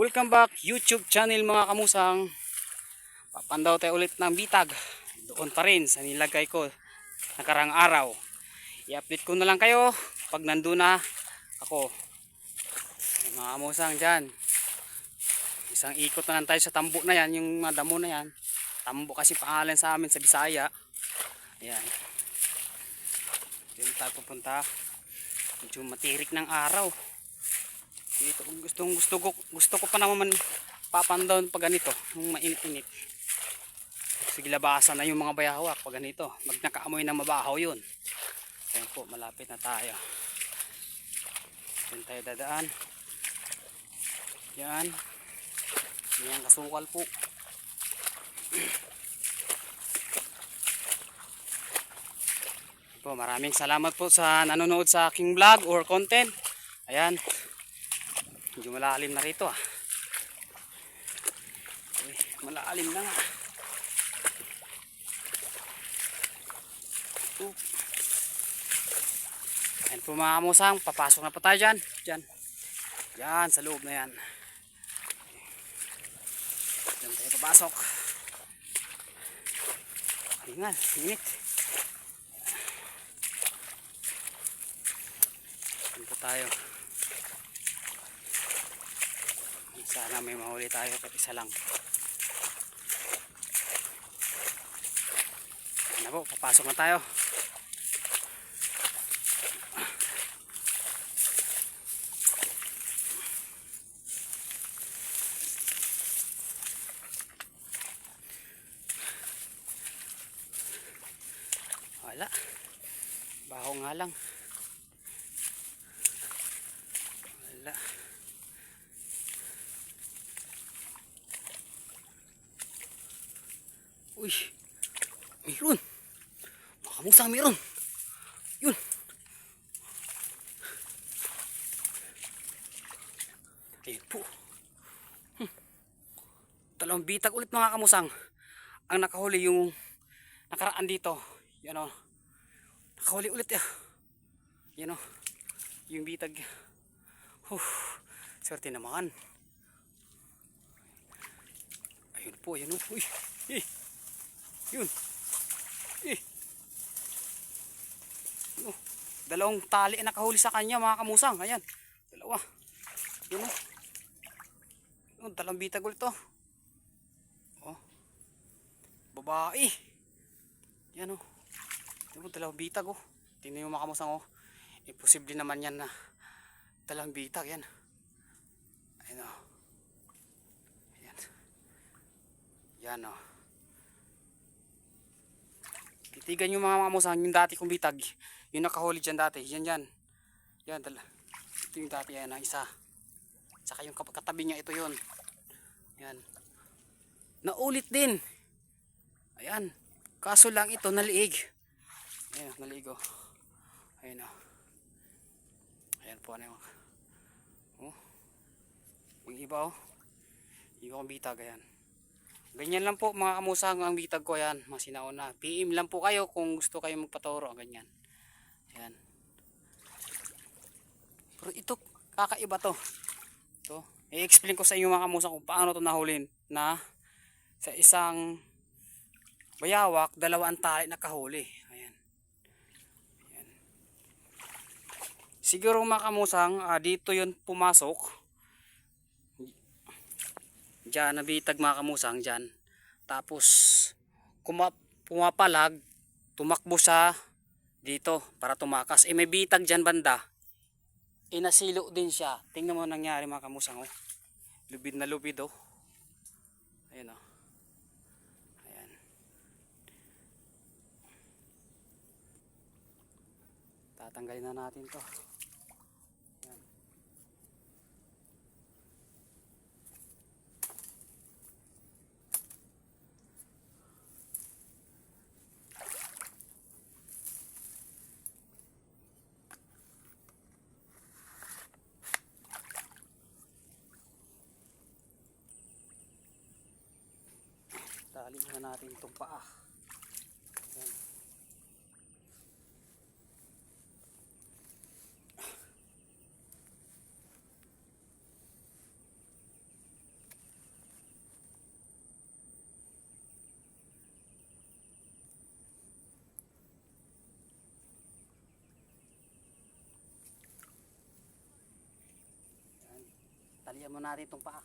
Welcome back YouTube channel mga kamusang. Papandaw tayo ulit ng bitag. Doon pa rin sa nilagay ko nakarang araw. I-update ko na lang kayo pag nandun na ako. Ay, mga kamusang dyan. Isang ikot na lang tayo sa tambo na yan, yung mga damo na yan. Tambo kasi pangalan sa amin sa Bisaya. Ayan. Diyan tayo pupunta. Medyo matirik ng araw. Dito, kung gustong gusto ko, gusto ko pa naman papandon pag ganito, yung mainit-init. Sige labasan na yung mga bayawak pag ganito. Mag nakaamoy ng mabahaw yun. Ayan po, malapit na tayo. Diyan tayo dadaan. Yan. Yan, kasukal po. po, maraming salamat po sa nanonood sa aking vlog or content. Ayan. Medyo malalim na rito ah. Uy, malalim na nga. Oh. Ayan po mga kamusang, papasok na po tayo dyan. Dyan. Yan, sa loob na yan. Dyan tayo papasok. Ingat, init. Dyan po tayo. Sana may mahuli tayo kahit isa lang. Na po, papasok na tayo. Wala. Baho nga lang. Uy. Mayroon. Makamusang mayroon. Yun. Ayun po. Hmm. Dalawang bitag ulit mga kamusang. Ang nakahuli yung nakaraan dito. Yan o. Nakahuli ulit ya. Yan o. Yung bitag. Huh. Swerte naman. Ayun po, ayun o. Uy. Yun. Eh. Ano? Dalawang tali ang nakahuli sa kanya mga kamusang. Ayan. Dalawa. Yun o. Yun, dalawang bitag ulit to. Oh. Babae. Yan o. Yan o, dalawang bitag o. Tingnan yung mga kamusang o. Imposible naman yan na dalawang bitag yan. Ayan o. Ayan. Yan o. Titigan yung mga kamusang yung dati kong bitag. Yung nakahuli dyan dati. Yan yan. Yan dala. Ito yung dati yan ang isa. Saka yung katabi niya ito yun. Yan. Naulit din. Ayan. Kaso lang ito naliig. Ayan, naliig oh. Ayan oh. Ayan po ano yung oh. Yung iba oh. Yung bitag ayan. Ganyan lang po mga kamusang ang bitag ko yan. Mga sinauna. PM lang po kayo kung gusto kayo magpaturo. Ganyan. Ayan. Pero ito kakaiba to. Ito. I-explain ko sa inyo mga kamusang kung paano to nahulin na sa isang bayawak, dalawang tali nakahuli. Ayan. Ayan. Siguro mga kamusang, ah, dito yon pumasok. Diyan, nabitag mga kamusang dyan. Tapos, kuma, pumapalag, tumakbo sa dito para tumakas. Eh may bitag dyan banda. Eh nasilo din siya. Tingnan mo ang nangyari mga kamusang. Oh. Lubid na lubid oh. Ayan oh. Ayan. Tatanggalin na natin to. Tali na natin itong paa. Ayan. Ayan. Talian mo natin itong paa.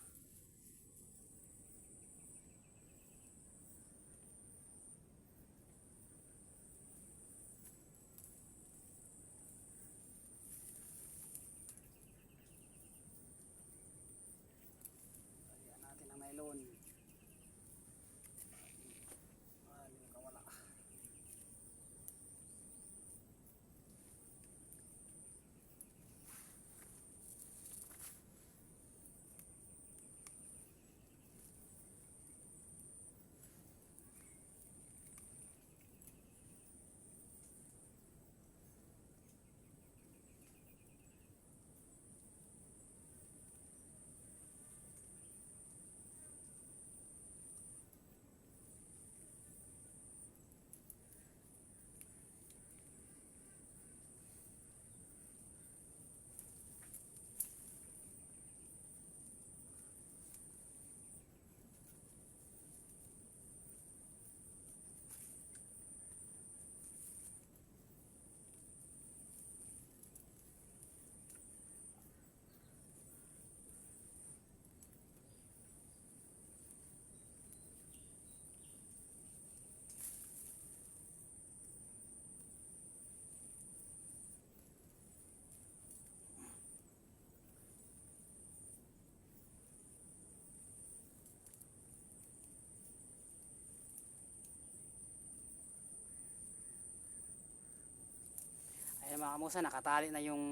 Mga kamusa, nakatali na yung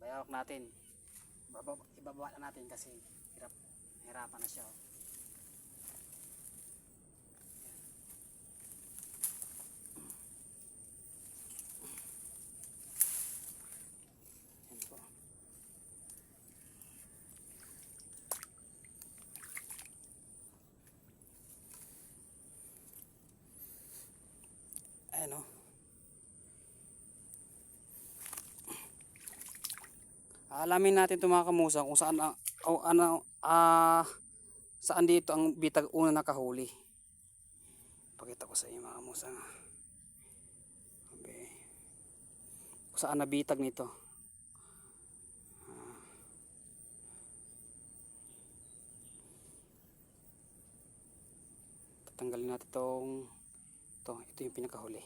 bayawak natin. Bababa, ibababa na natin kasi hirap, hirapan na siya. oh. Ayan po. Ayan Alamin natin ito mga kamusa kung saan ang o ano ah saan dito ang bitag una nakahuli. Pakita ko sa inyo mga kamusa. Okay. Kung saan nabitag nito. Ah. Tatanggalin natin itong ito, ito yung pinakahuli.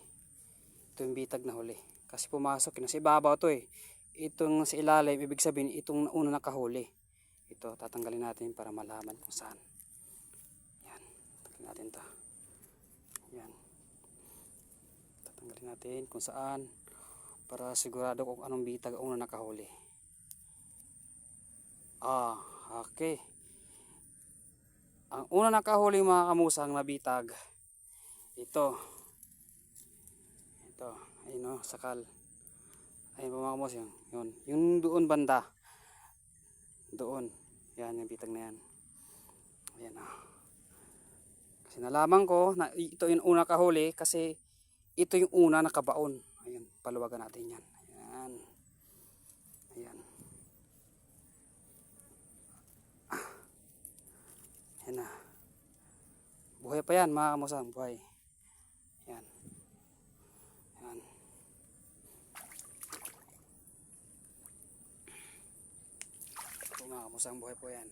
Ito yung bitag na huli. Kasi pumasok yun. Sa ibabaw to eh itong sa ilalim, ibig sabihin itong una nakahuli. Ito, tatanggalin natin para malaman kung saan. Yan, tatanggalin natin to. Yan. Tatanggalin natin kung saan para sigurado kung anong bitag una nakahuli. Ah, okay. Ang una nakahuli mga kamusang na bitag, ito. Ito, ayun o, sakal. Ayun po mga kamos yun. Yun. Yung doon banda. Doon. Yan yung bitag na yan. Ayan ah. Kasi nalaman ko na ito yung una kahuli kasi ito yung una nakabaon. Ayun. Paluwagan natin yan. Ayan. Ayan. Ah. Ayan na. Buhay pa yan mga kamusang. Buhay. Yan. Yan. Kamusang buhay po yan.